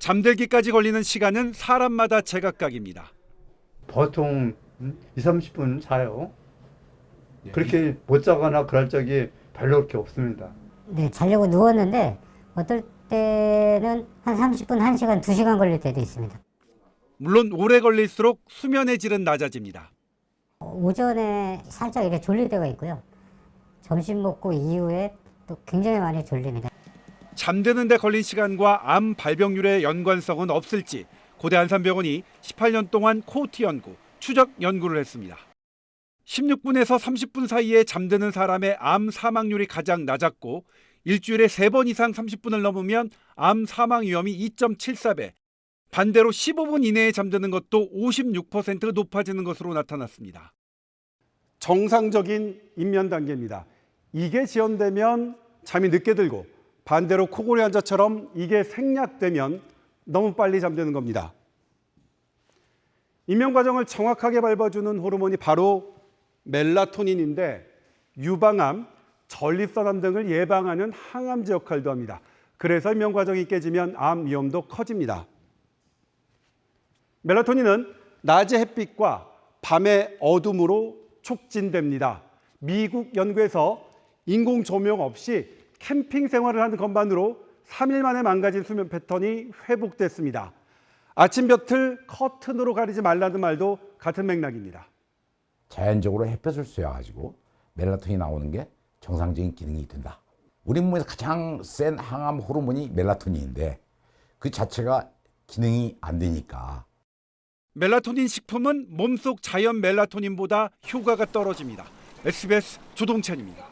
잠들기까지 걸리는 시간은 사람마다 제각각입니다. 보통 2, 30분 자요. 그렇게 못 자거나 그럴 적이 별로 그렇게 없습니다. 네, 자려고 누웠는데 어떨 때는 한 30분, 1시간, 2시간 걸릴 때도 있습니다. 물론 오래 걸릴수록 수면의 질은 낮아집니다. 오전에 살짝 이렇게 졸릴 때가 있고요. 점심 먹고 이후에 또 굉장히 많이 졸립니다. 잠드는 데 걸린 시간과 암 발병률의 연관성은 없을지 고대 안산병원이 18년 동안 코호트 연구, 추적 연구를 했습니다. 16분에서 30분 사이에 잠드는 사람의 암 사망률이 가장 낮았고 일주일에 3번 이상 30분을 넘으면 암 사망 위험이 2.74배, 반대로 15분 이내에 잠드는 것도 56% 높아지는 것으로 나타났습니다. 정상적인 인면 단계입니다. 이게 지연되면 잠이 늦게 들고 반대로 코골이 환자처럼 이게 생략되면 너무 빨리 잠드는 겁니다. 인면 과정을 정확하게 밟아주는 호르몬이 바로 멜라토닌인데 유방암, 전립선암 등을 예방하는 항암제 역할도 합니다. 그래서 인면 과정이 깨지면 암 위험도 커집니다. 멜라토닌은 낮의 햇빛과 밤의 어둠으로 촉진됩니다. 미국 연구에서 인공 조명 없이 캠핑 생활을 하는 것만으로 3일 만에 망가진 수면 패턴이 회복됐습니다. 아침 볕을 커튼으로 가리지 말라는 말도 같은 맥락입니다. 자연적으로 햇볕을 쐬어가지고 멜라토닌이 나오는 게 정상적인 기능이 된다. 우리 몸에서 가장 센 항암 호르몬이 멜라토닌인데 그 자체가 기능이 안 되니까 멜라토닌 식품은 몸속 자연 멜라토닌보다 효과가 떨어집니다. SBS 조동찬입니다.